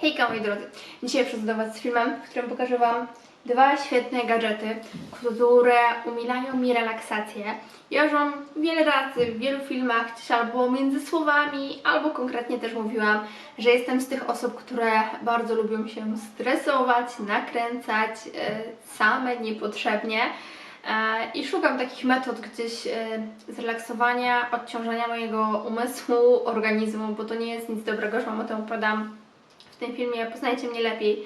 Hejka moi drodzy, dzisiaj przychodzę do Was z filmem, w którym pokażę Wam dwa świetne gadżety, które umilają mi relaksację. Ja już Wam wiele razy w wielu filmach, gdzieś albo między słowami, albo konkretnie też mówiłam, że jestem z tych osób, które bardzo lubią się stresować, nakręcać e, same niepotrzebnie. E, I szukam takich metod gdzieś e, zrelaksowania, odciążania mojego umysłu, organizmu, bo to nie jest nic dobrego, że Wam o tym opowiadam tym filmie Poznajcie mnie lepiej.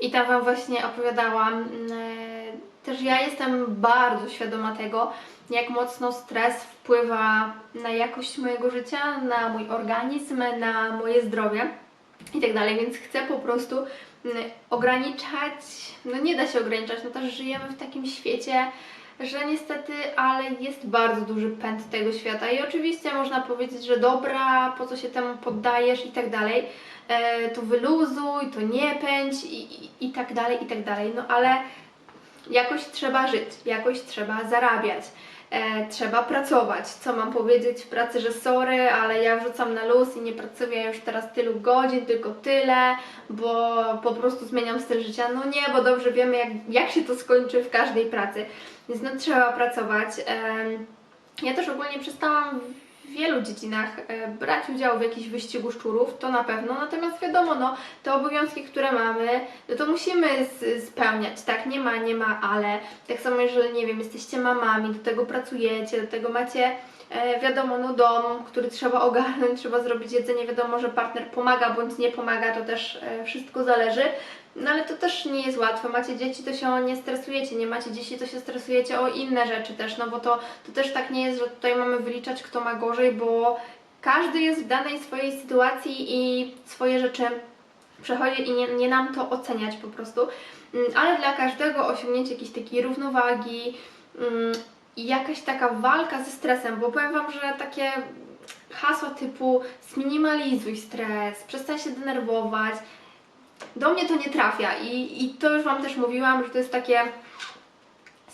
I tam Wam właśnie opowiadałam. mm, e, Też ja jestem bardzo świadoma tego, jak mocno stres wpływa na jakość mojego życia, na mój organizm, na moje zdrowie i tak dalej, więc chcę po prostu mm, ograniczać, no nie da się ograniczać, no też żyjemy w takim świecie, że niestety, ale jest bardzo duży pęd tego świata. I oczywiście można powiedzieć, że dobra, po co się temu poddajesz i tak dalej, e, to wyluzuj, to nie pędź i, i, i tak dalej, i tak dalej, no ale jakoś trzeba żyć, jakoś trzeba zarabiać. E, trzeba pracować. Co mam powiedzieć w pracy, że sorry, ale ja wrzucam na luz i nie pracuję już teraz tylu godzin, tylko tyle, bo po prostu zmieniam styl życia. No nie, bo dobrze wiemy, jak, jak się to skończy w każdej pracy. Więc no trzeba pracować. Em, ja też ogólnie przestałam wielu dziedzinach e, brać udział w jakimś wyścigu szczurów, to na pewno, natomiast wiadomo, no, te obowiązki, które mamy, no to musimy spełniać, tak, nie ma, nie ma, ale. Tak samo jeżeli, nie wiem, jesteście mamami, do tego pracujecie, do tego macie e, wiadomo, no dom, który trzeba ogarnąć, trzeba zrobić jedzenie, wiadomo, że partner pomaga bądź nie pomaga, to też e, wszystko zależy, no ale to też nie jest łatwe. Macie dzieci, to się nie stresujecie, nie macie dzieci, to się stresujecie o inne rzeczy też, no bo to, to też tak nie jest, że tutaj mamy wyliczać, kto ma gorzej, bo każdy jest w danej swojej sytuacji i swoje rzeczy przechodzi i nie, nie nam to oceniać po prostu. Mm, Ale dla każdego osiągnięcie jakiejś takiej równowagi mm, jakaś taka walka ze stresem, bo powiem Wam, że takie hasła typu zminimalizuj stres, przestań się denerwować, do mnie to nie trafia i, i to już Wam też mówiłam, że to jest takie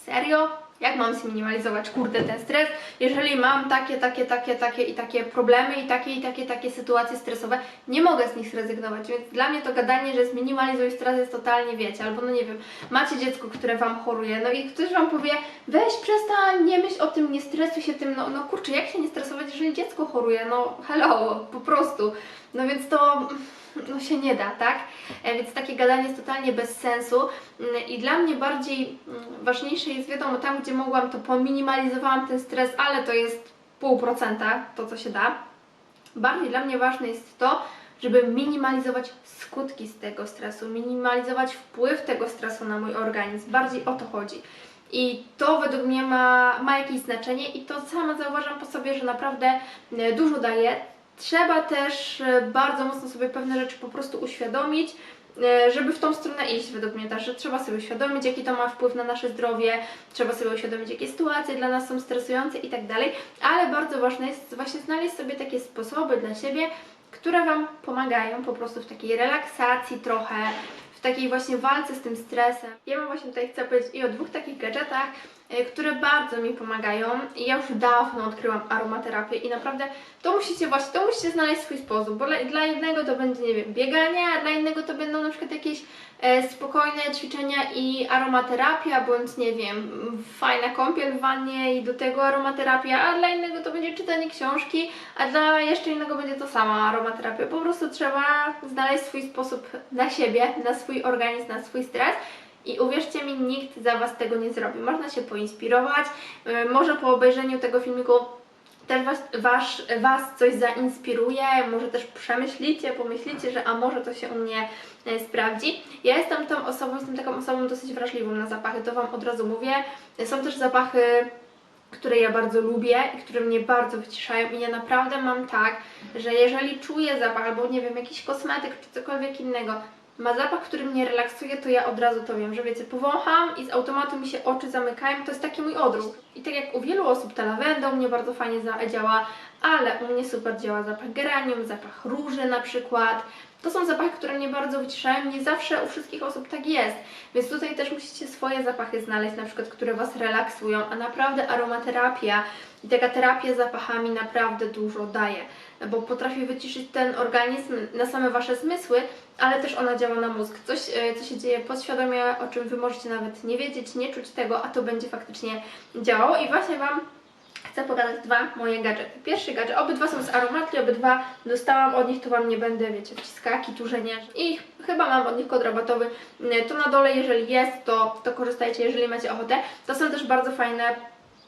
serio, jak mam zminimalizować, kurde, ten stres, jeżeli mam takie, takie, takie, takie i takie problemy i takie i takie, takie sytuacje stresowe, nie mogę z nich zrezygnować, więc dla mnie to gadanie, że zminimalizuj stres jest totalnie, wiecie, albo no nie wiem, macie dziecko, które Wam choruje, no i ktoś Wam powie, weź przestań, nie myśl o tym, nie stresuj się tym, no, no kurczę, jak się nie stresować, jeżeli dziecko choruje, no hello, po prostu, no więc to no się nie da, tak? E, Więc takie gadanie jest totalnie bez sensu Mm, i dla mnie bardziej mm, ważniejsze jest wiadomo tam, gdzie mogłam, to pominimalizowałam ten stres, ale to jest pół procenta, to co się da. Bardziej dla mnie ważne jest to, żeby minimalizować skutki z tego stresu, minimalizować wpływ tego stresu na mój organizm. Bardziej o to chodzi. I to według mnie ma, ma jakieś znaczenie i to sama zauważam po sobie, że naprawdę e, dużo daje. Trzeba też e, bardzo mocno sobie pewne rzeczy po prostu uświadomić, e, żeby w tą stronę iść według mnie też, że trzeba sobie uświadomić, jaki to ma wpływ na nasze zdrowie, trzeba sobie uświadomić, jakie sytuacje dla nas są stresujące i tak dalej, ale bardzo ważne jest właśnie znaleźć sobie takie sposoby dla siebie, które Wam pomagają po prostu w takiej relaksacji trochę, w takiej właśnie walce z tym stresem. Ja Wam właśnie tutaj chcę powiedzieć i o dwóch takich gadżetach, które bardzo mi pomagają ja już dawno odkryłam aromaterapię i naprawdę to musicie właśnie, to musicie znaleźć swój sposób, bo dla, dla jednego to będzie, nie wiem, bieganie, a dla innego to będą na przykład jakieś e, spokojne ćwiczenia i aromaterapia, bądź nie wiem, fajna kąpiel w wannie i do tego aromaterapia, a dla innego to będzie czytanie książki, a dla jeszcze innego będzie to sama aromaterapia. Po prostu trzeba znaleźć swój sposób na siebie, na swój organizm, na swój stres. I uwierzcie mi, nikt za Was tego nie zrobi. Można się poinspirować, yy, może po obejrzeniu tego filmiku też was, wasz, was coś zainspiruje, może też przemyślicie, pomyślicie, że a może to się u mnie e, sprawdzi. Ja jestem tą osobą, jestem taką osobą dosyć wrażliwą na zapachy, to Wam od razu mówię. Są też zapachy, które ja bardzo lubię i które mnie bardzo wyciszają i ja naprawdę mam tak, że jeżeli czuję zapach albo nie wiem, jakiś kosmetyk czy cokolwiek innego, ma zapach, który mnie relaksuje, to ja od razu to wiem, że wiecie, powącham i z automatu mi się oczy zamykają, to jest taki mój odruch. I tak jak u wielu osób ta lawenda u mnie bardzo fajnie działa, ale u mnie super działa zapach geranium, zapach róży na przykład. To są zapachy, które mnie bardzo wyciszają, nie zawsze u wszystkich osób tak jest, więc tutaj też musicie swoje zapachy znaleźć, na przykład, które Was relaksują, a naprawdę aromaterapia i taka terapia zapachami naprawdę dużo daje, bo potrafi wyciszyć ten organizm na same Wasze zmysły, ale też ona działa na mózg. Coś, e, co się dzieje podświadomie, o czym Wy możecie nawet nie wiedzieć, nie czuć tego, a to będzie faktycznie działało. I właśnie Wam chcę pokazać dwa moje gadżety. Pierwszy gadżet, obydwa są z aromatli, obydwa dostałam od nich, to Wam nie będę, wiecie, wciskaki, turzenia. I chyba mam od nich kod rabatowy. E, To na dole, jeżeli jest, to, to korzystajcie, jeżeli macie ochotę. To są też bardzo fajne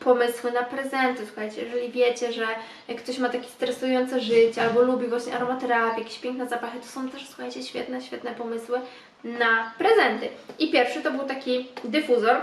pomysły na prezenty, słuchajcie, jeżeli wiecie, że jak ktoś ma takie stresujące życie albo lubi właśnie aromaterapię, jakieś piękne zapachy, to są też, słuchajcie, świetne, świetne pomysły na prezenty. I pierwszy to był taki dyfuzor,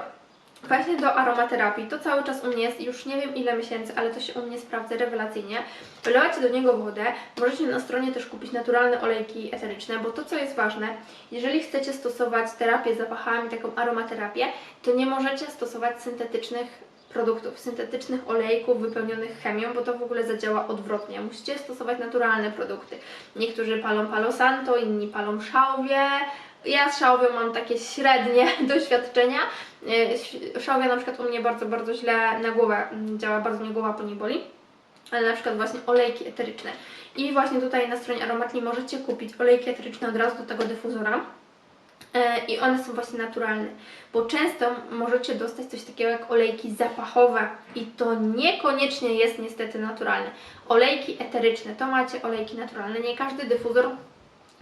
Właśnie do aromaterapii. To cały czas u mnie jest już nie wiem ile miesięcy, ale to się u mnie sprawdza rewelacyjnie. Wlewacie do niego wodę. Możecie na stronie też kupić naturalne olejki eteryczne, bo to co jest ważne, jeżeli chcecie stosować terapię zapachami, taką aromaterapię, to nie możecie stosować syntetycznych produktów, syntetycznych olejków wypełnionych chemią, bo to w ogóle zadziała odwrotnie. Musicie stosować naturalne produkty. Niektórzy palą palo santo, inni palą szałwię. Ja z szałwią mam takie średnie doświadczenia. Yy, Szałwia na przykład u mnie bardzo, bardzo źle na głowę mm, działa, bardzo mnie głowa po niej boli. Ale na przykład właśnie olejki eteryczne. I właśnie tutaj na stronie Aromatli możecie kupić olejki eteryczne od razu do tego dyfuzora. E, i one są właśnie naturalne, bo często możecie dostać coś takiego jak olejki zapachowe i to niekoniecznie jest niestety naturalne. Olejki eteryczne to macie olejki naturalne, nie każdy dyfuzor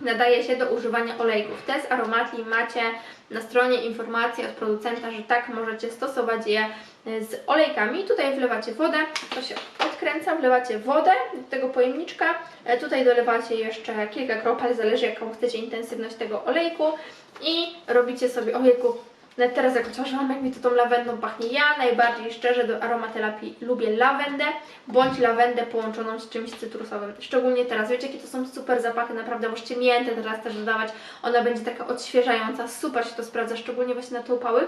nadaje się do używania olejków. Te z aromatli macie na stronie informacje od producenta, że tak możecie stosować je z olejkami. Tutaj wlewacie wodę, to się odkręca, wlewacie wodę do tego pojemniczka. E, Tutaj dolewacie jeszcze kilka kropel, zależy jaką chcecie intensywność tego olejku i robicie sobie, ojejku, nawet teraz jak otworzyłam, jak mi to tą lawendą pachnie. Ja najbardziej szczerze do aromaterapii lubię lawendę, bądź lawendę połączoną z czymś cytrusowym. Szczególnie teraz, wiecie jakie to są super zapachy, naprawdę możecie miętę teraz też dodawać. Ona będzie taka odświeżająca, super się to sprawdza, szczególnie właśnie na te upały.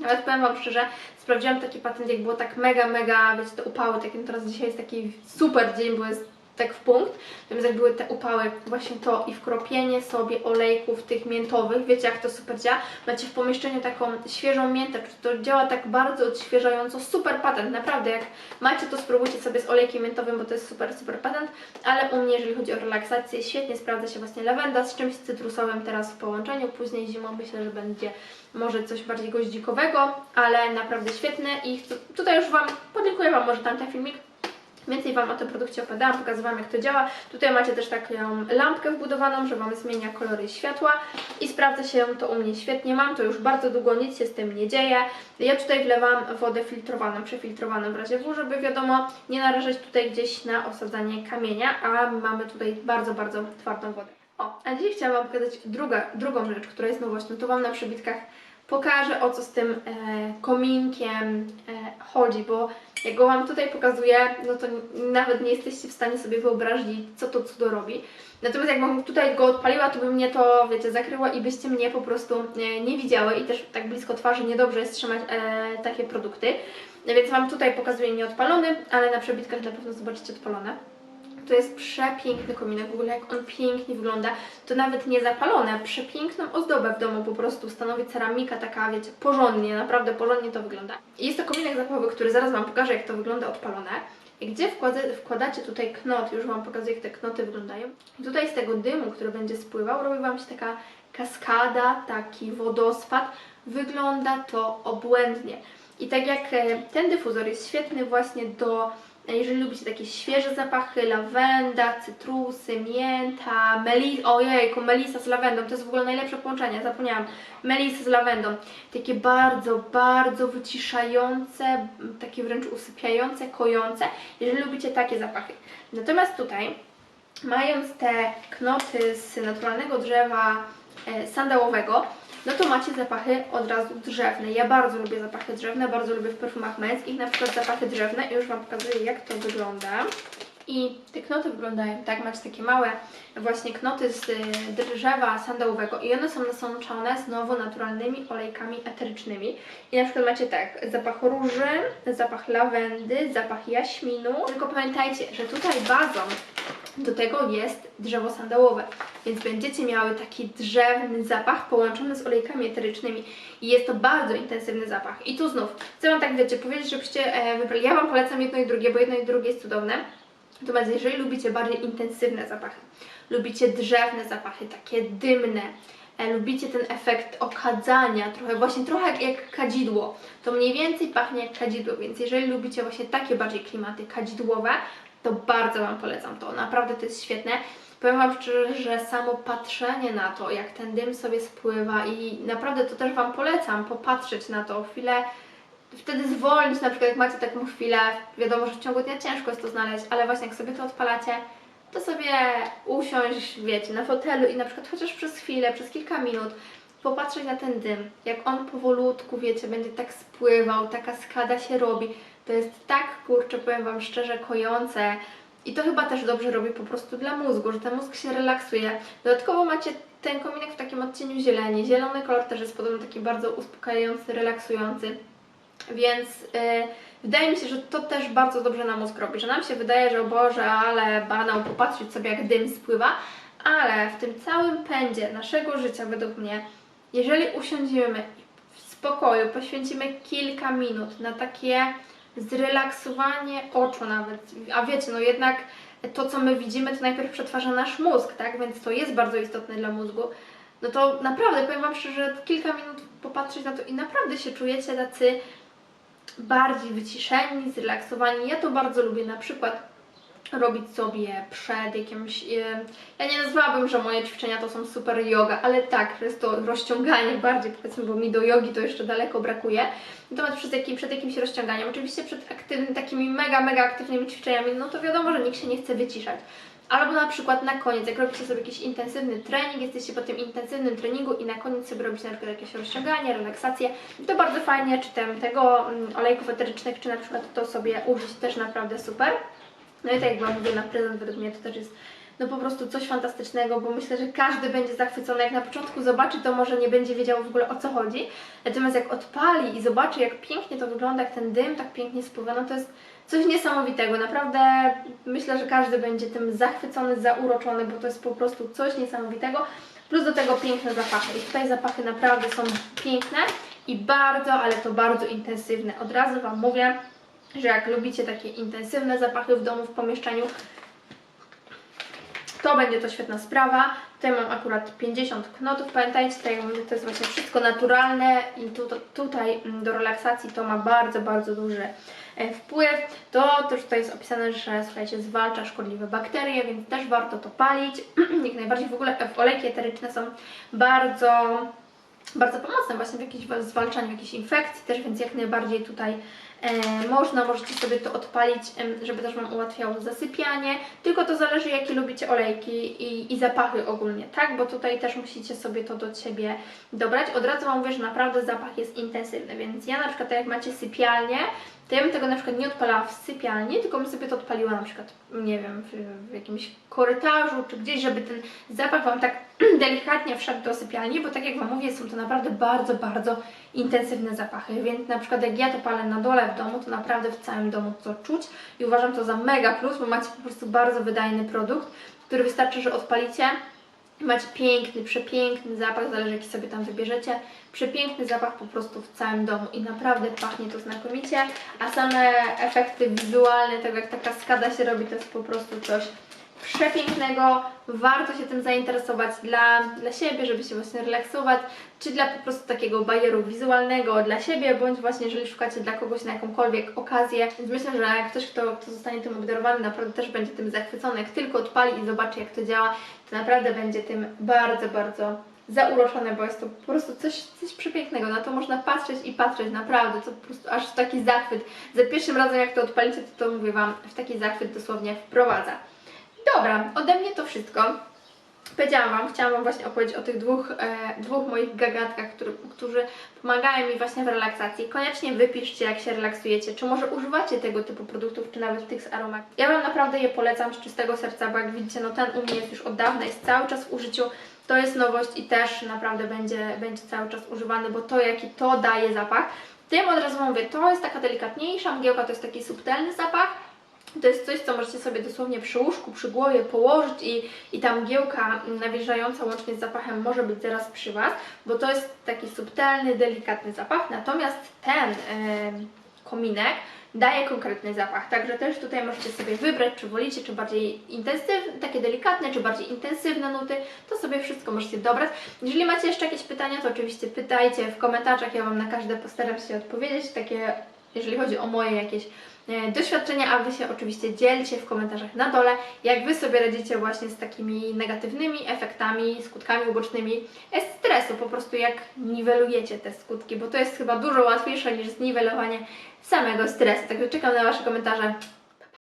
Nawet powiem Wam szczerze, sprawdziłam taki patent, jak było tak mega, mega, wiecie, te upały, tak jak teraz dzisiaj jest taki super dzień, bo jest tak w punkt, jak były te upały, właśnie to i wkropienie sobie olejków tych miętowych, wiecie jak to super działa, macie w pomieszczeniu taką świeżą miętę, to działa tak bardzo odświeżająco, super patent, naprawdę, jak macie to spróbujcie sobie z olejkiem miętowym, bo to jest super, super patent, ale u mnie jeżeli chodzi o relaksację, świetnie sprawdza się właśnie lawenda z czymś cytrusowym teraz w połączeniu, później zimą myślę, że będzie może coś bardziej goździkowego, ale naprawdę świetne i tutaj już Wam, podziękuję Wam może tamten filmik, Więcej Wam o tym produkcie opowiadałam, pokazywałam jak to działa. Tutaj macie też taką lampkę wbudowaną, że Wam zmienia kolory światła i sprawdza się to u mnie świetnie. Mam to już bardzo długo, nic się z tym nie dzieje. Ja tutaj wlewam wodę filtrowaną, przefiltrowaną w razie W, żeby wiadomo nie narażać tutaj gdzieś na osadzanie kamienia, a mamy tutaj bardzo, bardzo twardą wodę. O, a dzisiaj chciałam Wam pokazać druga, drugą rzecz, która jest nowością. To Wam na przybitkach pokażę o co z tym e, kominkiem e, chodzi, bo jak go Wam tutaj pokazuję, no to nawet nie jesteście w stanie sobie wyobrazić, co to cudo robi. Natomiast jakbym tutaj go odpaliła, to by mnie to, wiecie, zakryło i byście mnie po prostu e, nie widziały i też tak blisko twarzy niedobrze jest trzymać e, takie produkty. Więc Wam tutaj pokazuję nieodpalony, ale na przebitkach na pewno zobaczycie odpalone. To jest przepiękny kominek, w ogóle jak on pięknie wygląda. To nawet nie zapalone, przepiękną ozdobę w domu po prostu stanowi ceramika taka, wiecie, porządnie, naprawdę porządnie to wygląda. I jest to kominek zapachowy, który zaraz Wam pokażę, jak to wygląda odpalone. Gdzie wkłada, wkładacie tutaj knot, już Wam pokazuję, jak te knoty wyglądają. I tutaj z tego dymu, który będzie spływał, robi Wam się taka kaskada, taki wodospad. Wygląda to obłędnie. I tak jak e, ten dyfuzor jest świetny właśnie do jeżeli lubicie takie świeże zapachy, lawenda, cytrusy, mięta, melisa, ojejku, melisa z lawendą, to jest w ogóle najlepsze połączenie, zapomniałam, melisa z lawendą, takie bardzo, bardzo wyciszające, takie wręcz usypiające, kojące, jeżeli lubicie takie zapachy. Natomiast tutaj, mając te knoty z naturalnego drzewa e, sandałowego, no to macie zapachy od razu drzewne. Ja bardzo lubię zapachy drzewne, bardzo lubię w perfumach męskich, na przykład zapachy drzewne i już Wam pokazuję jak to wygląda. I te knoty wyglądają tak, macie takie małe właśnie knoty z y, drzewa sandałowego i one są nasączone znowu naturalnymi olejkami eterycznymi. I na przykład macie tak, zapach róży, zapach lawendy, zapach jaśminu. Tylko pamiętajcie, że tutaj bazą do tego jest drzewo sandałowe, więc będziecie miały taki drzewny zapach połączony z olejkami eterycznymi i jest to bardzo intensywny zapach. I tu znów chcę Wam tak wiecie powiedzieć, żebyście e, wybrali. Ja Wam polecam jedno i drugie, bo jedno i drugie jest cudowne. Natomiast jeżeli lubicie bardziej intensywne zapachy, lubicie drzewne zapachy, takie dymne, e, lubicie ten efekt okadzania, trochę właśnie trochę jak, jak kadzidło, to mniej więcej pachnie jak kadzidło, więc jeżeli lubicie właśnie takie bardziej klimaty kadzidłowe, to bardzo Wam polecam to, naprawdę to jest świetne. Powiem Wam szczerze, że samo patrzenie na to, jak ten dym sobie spływa i naprawdę to też Wam polecam, popatrzeć na to chwilę, wtedy zwolnić, na przykład jak macie taką chwilę, wiadomo, że w ciągu dnia ciężko jest to znaleźć, ale właśnie jak sobie to odpalacie, to sobie usiąść, wiecie, na fotelu i na przykład chociaż przez chwilę, przez kilka minut popatrzeć na ten dym, jak on powolutku, wiecie, będzie tak spływał, taka skada się robi. To jest tak, kurczę, powiem Wam szczerze, kojące i to chyba też dobrze robi po prostu dla mózgu, że ten mózg się relaksuje. Dodatkowo macie ten kominek w takim odcieniu zieleni. Zielony kolor też jest podobno taki bardzo uspokajający, relaksujący. Więc yy, wydaje mi się, że to też bardzo dobrze na mózg robi, że nam się wydaje, że o Boże, ale banał, popatrzeć sobie jak dym spływa, ale w tym całym pędzie naszego życia według mnie, jeżeli usiądziemy w spokoju, poświęcimy kilka minut na takie zrelaksowanie oczu nawet, a wiecie, no jednak to, co my widzimy, to najpierw przetwarza nasz mózg, tak, więc to jest bardzo istotne dla mózgu, no to naprawdę, powiem Wam szczerze, kilka minut popatrzeć na to i naprawdę się czujecie tacy bardziej wyciszeni, zrelaksowani. Ja to bardzo lubię na przykład robić sobie przed jakimś. e, Ja nie nazwałabym, że moje ćwiczenia to są super yoga, ale tak, jest to rozciąganie bardziej, powiedzmy, bo mi do jogi to jeszcze daleko brakuje. Natomiast przed, jakim, przed jakimś rozciąganiem, oczywiście przed aktywnymi, takimi mega, mega aktywnymi ćwiczeniami, no to wiadomo, że nikt się nie chce wyciszać. Albo na przykład na koniec, jak robicie sobie jakiś intensywny trening, jesteście po tym intensywnym treningu i na koniec sobie robicie na przykład jakieś rozciąganie, relaksację, to bardzo fajnie, czy tego mm, olejków eterycznych, czy na przykład to sobie użyć też naprawdę super. No i tak jak Wam mówię, na prezent według mnie to też jest no po prostu coś fantastycznego, bo myślę, że każdy będzie zachwycony. Jak na początku zobaczy, to może nie będzie wiedział w ogóle o co chodzi. Natomiast jak odpali i zobaczy, jak pięknie to wygląda, jak ten dym tak pięknie spływa, no to jest coś niesamowitego. Naprawdę myślę, że każdy będzie tym zachwycony, zauroczony, bo to jest po prostu coś niesamowitego. Plus do tego piękne zapachy. I tutaj zapachy naprawdę są piękne i bardzo, ale to bardzo intensywne. Od razu Wam mówię, że jak lubicie takie intensywne zapachy w domu, w pomieszczeniu, to będzie to świetna sprawa. Tutaj mam akurat 50 knotów. Pamiętajcie, mówię, to jest właśnie wszystko naturalne i tu, to, tutaj mm, do relaksacji to ma bardzo, bardzo duży e, wpływ. To też tutaj jest opisane, że słuchajcie, zwalcza szkodliwe bakterie, więc też warto to palić. Jak najbardziej w ogóle e, olejki eteryczne są bardzo bardzo pomocne właśnie w jakimś zwalczaniu jakichś infekcji też, więc jak najbardziej tutaj można, możecie sobie to odpalić, żeby też Wam ułatwiało zasypianie, tylko to zależy jakie lubicie olejki i, i zapachy ogólnie, tak? Bo tutaj też musicie sobie to do siebie dobrać. Od razu Wam mówię, że naprawdę zapach jest intensywny, więc ja na przykład tak jak macie sypialnię, to ja bym tego na przykład nie odpalała w sypialni, tylko bym sobie to odpaliła na przykład, nie wiem, w, w jakimś korytarzu czy gdzieś, żeby ten zapach Wam tak delikatnie wszedł do sypialni, bo tak jak Wam mówię, są to naprawdę bardzo, bardzo intensywne zapachy, więc na przykład jak ja to palę na dole w domu, to naprawdę w całym domu to czuć i uważam to za mega plus, bo macie po prostu bardzo wydajny produkt, który wystarczy, że odpalicie Macie piękny, przepiękny zapach, zależy jaki sobie tam wybierzecie. Przepiękny zapach po prostu w całym domu i naprawdę pachnie to znakomicie. A same efekty wizualne, tego jak ta kaskada się robi, to jest po prostu coś przepięknego. Warto się tym zainteresować dla, dla siebie, żeby się właśnie relaksować, czy dla po prostu takiego bajeru wizualnego dla siebie, bądź właśnie jeżeli szukacie dla kogoś na jakąkolwiek okazję. Więc myślę, że ktoś, kto, kto zostanie tym obdarowany, naprawdę też będzie tym zachwycony. Jak tylko odpali i zobaczy, jak to działa, to naprawdę będzie tym bardzo, bardzo zauroczony, bo jest to po prostu coś, coś przepięknego. Na to można patrzeć i patrzeć, naprawdę, to po prostu aż taki zachwyt. Za pierwszym razem, jak to odpalicie, to, to mówię Wam, w taki zachwyt dosłownie wprowadza. Dobra, ode mnie to wszystko. Powiedziałam Wam, chciałam Wam właśnie opowiedzieć o tych dwóch, e, dwóch moich gagatkach, który, którzy pomagają mi właśnie w relaksacji. Koniecznie wypiszcie, jak się relaksujecie, czy może używacie tego typu produktów, czy nawet tych z aromat. Ja Wam naprawdę je polecam z czystego serca, bo jak widzicie, no ten u mnie jest już od dawna, jest cały czas w użyciu. To jest nowość i też naprawdę będzie, będzie cały czas używany, bo to jaki to daje zapach. Tym od razu mówię, to jest taka delikatniejsza mgiełka, to jest taki subtelny zapach, to jest coś, co możecie sobie dosłownie przy łóżku, przy głowie położyć i, i ta mgiełka nawilżająca łącznie z zapachem może być zaraz przy Was, bo to jest taki subtelny, delikatny zapach. Natomiast ten, kominek daje konkretny zapach. Także też tutaj możecie sobie wybrać, czy wolicie, czy bardziej intensywne, takie delikatne, czy bardziej intensywne nuty. To sobie wszystko możecie dobrać. Jeżeli macie jeszcze jakieś pytania, to oczywiście pytajcie w komentarzach. Ja Wam na każde postaram się odpowiedzieć. Takie, jeżeli chodzi o moje jakieś e, doświadczenia, a Wy się oczywiście dzielcie w komentarzach na dole, jak Wy sobie radzicie właśnie z takimi negatywnymi efektami, skutkami ubocznymi e, stresu, po prostu jak niwelujecie te skutki, bo to jest chyba dużo łatwiejsze niż zniwelowanie samego stresu. Także czekam na Wasze komentarze